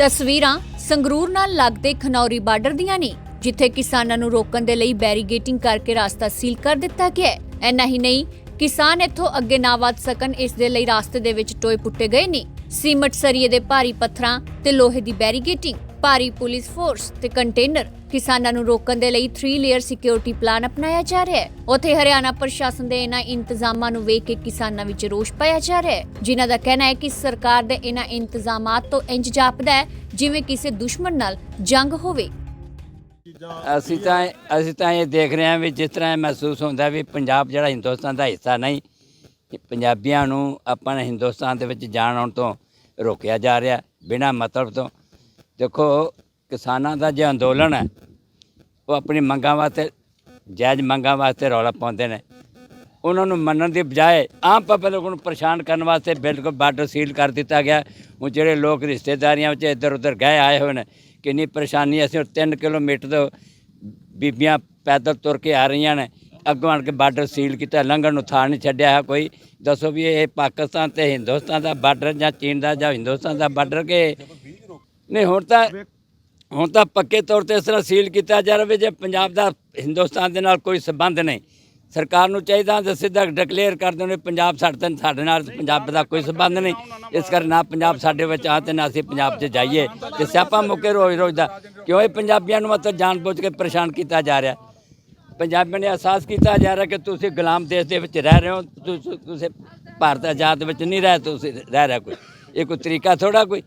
ਤਸਵੀਰਾਂ ਸੰਗਰੂਰ ਨਾਲ ਲੱਗਦੇ ਖਨੌਰੀ ਬਾਰਡਰ ਦੀਆਂ ਨੇ, ਜਿੱਥੇ ਕਿਸਾਨਾਂ ਨੂੰ ਰੋਕਣ ਦੇ ਲਈ ਬੈਰੀਗੇਟਿੰਗ ਕਰਕੇ ਰਾਸਤਾ ਸੀਲ ਕਰ ਦਿੱਤਾ ਗਿਆ ਹੈ। ਐਨਾ ਹੀ ਨਹੀਂ, ਕਿਸਾਨ ਇੱਥੋਂ ਅੱਗੇ ਨਾ ਵੱਧ ਸਕਣ, ਇਸ ਦੇ ਲਈ ਰਸਤੇ ਦੇ ਵਿੱਚ ਟੋਏ ਪੁੱਟੇ ਗਏ ਨੇ। ਸੀਮਟ ਸਰੀਏ ਦੇ ਭਾਰੀ ਪੱਥਰਾਂ ਤੇ ਲੋਹੇ ਦੀ ਬੈਰੀਗੇਟਿੰਗ। ਭਾਰੀ ਪੁਲਿਸ ਫੋਰਸ ਤੇ ਕੰਟੇਨਰ ਕਿਸਾਨਾਂ ਨੂੰ ਰੋਕਣ ਦੇ ਲਈ 3 ਲੇਅਰ ਸਿਕਿਉਰਿਟੀ ਪਲਾਨ ਅਪਣਾਇਆ ਜਾ ਰਿਹਾ ਹੈ। ਉੱਥੇ ਹਰਿਆਣਾ ਪ੍ਰਸ਼ਾਸਨ ਦੇ ਇਹਨਾਂ ਇੰਤਜ਼ਾਮਾਂ ਨੂੰ ਵੇਖ ਕੇ ਕਿਸਾਨਾਂ ਵਿੱਚ ਰੋਸ਼ ਪਾਇਆ ਜਾ ਰਿਹਾ ਹੈ। ਜਿਨ੍ਹਾਂ ਦਾ ਕਹਿਣਾ ਹੈ ਕਿ ਸਰਕਾਰ ਦੇ ਇਹਨਾਂ ਇੰਤਜ਼ਾਮਾਤ ਤੋਂ ਇੰਜ ਜਾਪਦਾ ਹੈ ਜਿਵੇਂ ਕਿਸੇ ਦੁਸ਼ਮਣ ਨਾਲ ਜੰਗ ਹੋਵੇ। ਅਸੀਂ ਤਾਂ ਅਸੀਂ ਤਾਂ ਇਹ ਦੇਖ ਰਹੇ ਹਾਂ ਵੀ ਜਿਸ ਤਰ੍ਹਾਂ ਇਹ ਮਹਿਸੂਸ ਹੁੰਦਾ ਵੀ ਪੰਜਾਬ ਜਿਹੜਾ ਹਿੰਦੁਸਤਾਨ ਦਾ ਹਿੱਸਾ ਨਹੀਂ, ਇਹ ਪੰਜਾਬੀਆਂ ਨੂੰ ਆਪਾਂ ਨੇ ਹਿੰਦੁਸਤਾਨ ਦੇ ਵਿੱਚ ਜਾਣ ਆਉਣ ਤੋਂ ਰੋਕਿਆ ਜਾ ਰਿਹਾ ਬਿਨਾਂ ਮਤਲਬ ਤੋਂ। ਦੇਖੋ, ਕਿਸਾਨਾਂ ਦਾ ਜੇ ਅੰਦੋਲਨ ਹੈ, ਉਹ ਆਪਣੀ ਮੰਗਾਂ ਵਾਸਤੇ, ਜਾਇਜ਼ ਮੰਗਾਂ ਵਾਸਤੇ ਰੌਲਾ ਪਾਉਂਦੇ ਨੇ। ਉਹਨਾਂ ਨੂੰ ਮੰਨਣ ਦੀ ਬਜਾਏ ਆਮ ਪਬਲਿਕ ਨੂੰ ਪਰੇਸ਼ਾਨ ਕਰਨ ਵਾਸਤੇ ਬਿਲਕੁਲ ਬਾਰਡਰ ਸੀਲ ਕਰ ਦਿੱਤਾ ਗਿਆ। ਉਹ ਜਿਹੜੇ ਲੋਕ ਰਿਸ਼ਤੇਦਾਰੀਆਂ ਵਿੱਚ ਇੱਧਰ ਉੱਧਰ ਗਏ ਆਏ ਹੋਏ ਨੇ, ਕਿੰਨੀ ਪਰੇਸ਼ਾਨੀ ਅਸੀਂ 3 ਕਿਲੋਮੀਟਰ ਤੋਂ ਬੀਬੀਆਂ ਪੈਦਲ ਤੁਰ ਕੇ ਆ ਰਹੀਆਂ ਨੇ। ਅੱਗੋਂ ਆਣ ਕੇ ਬਾਰਡਰ ਸੀਲ ਕੀਤਾ, ਲੰਘਣ ਨੂੰ ਥਾਂ ਨਹੀਂ ਛੱਡਿਆ ਹੈ ਕੋਈ। ਦੱਸੋ ਵੀ ਇਹ ਪਾਕਿਸਤਾਨ ਤੇ ਹਿੰਦੁਸਤਾਨ ਦਾ ਬਾਰਡਰ ਜਾਂ ਚੀਨ ਦਾ ਜਾਂ ਹਿੰਦੁਸਤਾਨ ਦਾ ਬਾਰਡਰ ਕਿ ਨਹੀਂ ਹੁਣ ਤਾਂ ਹੁਣ ਤਾਂ ਪੱਕੇ ਤੌਰ ਤੇ ਇਸ ਤਰ੍ਹਾਂ ਸੀਲ ਕੀਤਾ ਜਾ ਰਿਹਾ ਜੇ ਪੰਜਾਬ ਦਾ ਹਿੰਦੁਸਤਾਨ ਦੇ ਨਾਲ ਕੋਈ ਸਬੰਧ ਨਹੀਂ। ਸਰਕਾਰ ਨੂੰ ਚਾਹੀਦਾ ਤੇ ਸਿੱਧਾ ਡਿਕਲੇਅਰ ਕਰ ਦੇਣ ਪੰਜਾਬ ਸਾਡੇ ਤੇ ਸਾਡੇ ਨਾਲ ਪੰਜਾਬ ਦਾ ਕੋਈ ਸਬੰਧ ਨਹੀਂ। ਇਸ ਕਰ ਨਾ ਪੰਜਾਬ ਸਾਡੇ ਵਿੱਚ ਆ ਤੇ ਨਾ ਅਸੀਂ ਪੰਜਾਬ 'ਚ ਜਾਈਏ। ਤੇ ਸਿਆਪਾ ਮੁੱਕੇ ਰੋਜ਼ ਰੋਜ਼ ਦਾ। ਕਿਉਂ ਇਹ ਪੰਜਾਬੀਆਂ ਨੂੰ ਮਤਲਬ ਜਾਣਬੁੱਝ ਕੇ ਪਰੇਸ਼ਾਨ ਕੀਤਾ ਜਾ ਰਿਹਾ? ਪੰਜਾਬੀਆਂ ਨੇ ਅਹਿਸਾਸ ਕੀਤਾ ਜਾ ਰਿਹਾ ਕਿ ਤੁਸੀਂ ਗੁਲਾਮ ਦੇਸ਼ ਦੇ ਵਿੱਚ ਰਹਿ ਰਹੇ ਹੋ ਤੁਸੀਂ ਤੁਸੀਂ ਭਾਰਤ ਆਜ਼ਾਦ ਵਿੱਚ ਨਹੀਂ ਰਹਿ ਤੁਸੀਂ ਰਹਿ ਰਿਹਾ ਕੋਈ। ਇਹ ਕੋਈ ਤਰੀਕਾ ਥੋੜਾ ਕੋਈ?